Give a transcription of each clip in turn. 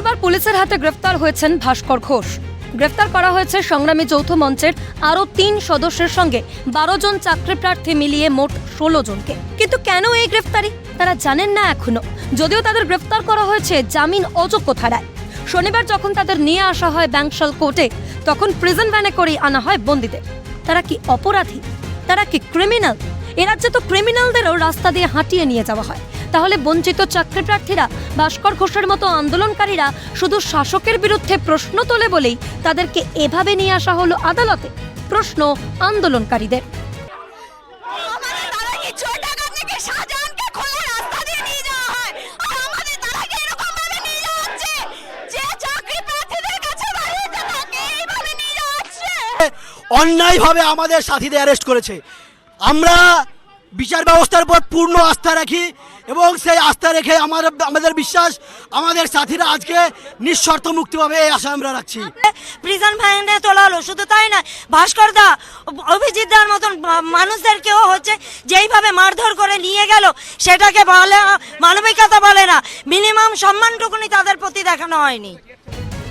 পুলিশের হাতে গ্রেফতার হয়েছেন ভাস্কর ঘোষ। গ্রেফতার করা হয়েছে সংগ্রামী যৌথ মঞ্চের আরও তিন সদস্যের সঙ্গে। বারো জন চাকরি প্রার্থী মিলিয়ে মোট ষোলো জনকে। কিন্তু কেন এই গ্রেফতারি? তারা জানেন না এখনও। যদিও তাদের গ্রেফতার করা হয়েছে জামিন অযোগ্য ধারায়। শনিবার যখন তাদের নিয়ে আসা হয় ব্যাংশাল কোর্টে, তখন প্রিজন ভ্যানে করেই আনা হয় বন্দীদের। তারা কি অপরাধী? তারা কি ক্রিমিনাল? এ রাজ্যে তো ক্রিমিনালদেরও রাস্তা দিয়ে হাঁটিয়ে নিয়ে যাওয়া হয়। তাহলে বঞ্চিত চাকরি প্রার্থীরা ভাস্কর ঘোষের মতো আন্দোলনকারীরা শুধু শাসকের বিরুদ্ধে প্রশ্ন তোলে বলেই তাদেরকে এভাবে নিয়ে আসা হলো আদালতে। প্রশ্ন আন্দোলনকারীদের। হয়? অন্যায়ভাবে আমাদের সাথীদের অ্যারেস্ট করেছে। আমরা বিচার ব্যবস্থার উপর পূর্ণ আস্থা রাখি এবং সেই আস্থা রেখে আমার আমাদের বিশ্বাস আমাদের সাথীরা আজকে নিঃশর্ত মুক্তি পাবে এই আশা আমরা রাখছি। প্রিজন ভ্যানে তোলা হলো শুধু তাই না ভাস্কর দা অভিজিৎ দার মতন মানুষদেরকেও হচ্ছে যেইভাবে মারধর করে নিয়ে গেল সেটাকে বলে মানবিকতা বলে না মিনিমাম সম্মানটুকুনি তাদের প্রতি দেখানো হয়নি।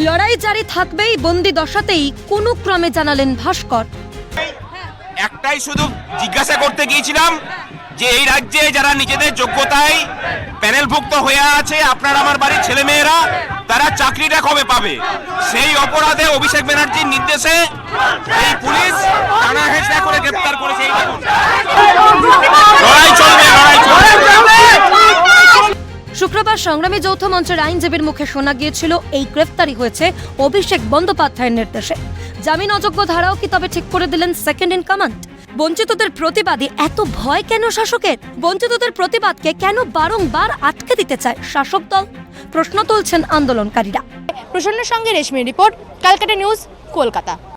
লড়াই জারি থাকবেই বন্দি দশাতেই কোনো ক্রমে জানালেন ভাস্কর। একটাই শুধু জিজ্ঞাসা করতে গিয়েছিলাম যে এই রাজ্যে যারা নিজেদের যোগ্যতায় প্যানেলভুক্ত হয়ে আছে, আপনার আমার বাড়ির ছেলেমেয়েরা, তারা চাকরিটা কবে পাবে? সেই অপরাধে অভিষেক ব্যানার্জির নির্দেশে এই পুলিশ টানা হেঁচড়া করে গ্রেপ্তার করেছে এই শুক্রবার সংগ্রামী যৌথ মঞ্চের আইনজীবীর মুখে শোনা গিয়েছিল, এই গ্রেফতারি হয়েছে অভিষেক বন্দ্যোপাধ্যায়ের নির্দেশে। জামিন অযোগ্য ধারাও কি তবে ঠিক করে দিলেন সেকেন্ড ইন কমান্ড বঞ্চিতদের প্রতিবাদে এত ভয় কেন শাসকের? বঞ্চিতদের প্রতিবাদকে কেন বারংবার আটকে দিতে চায় শাসক দল? প্রশ্ন তুলছেন আন্দোলনকারীরা। প্রসন্নের সঙ্গে Reshmi report Calcutta news, Kolkata.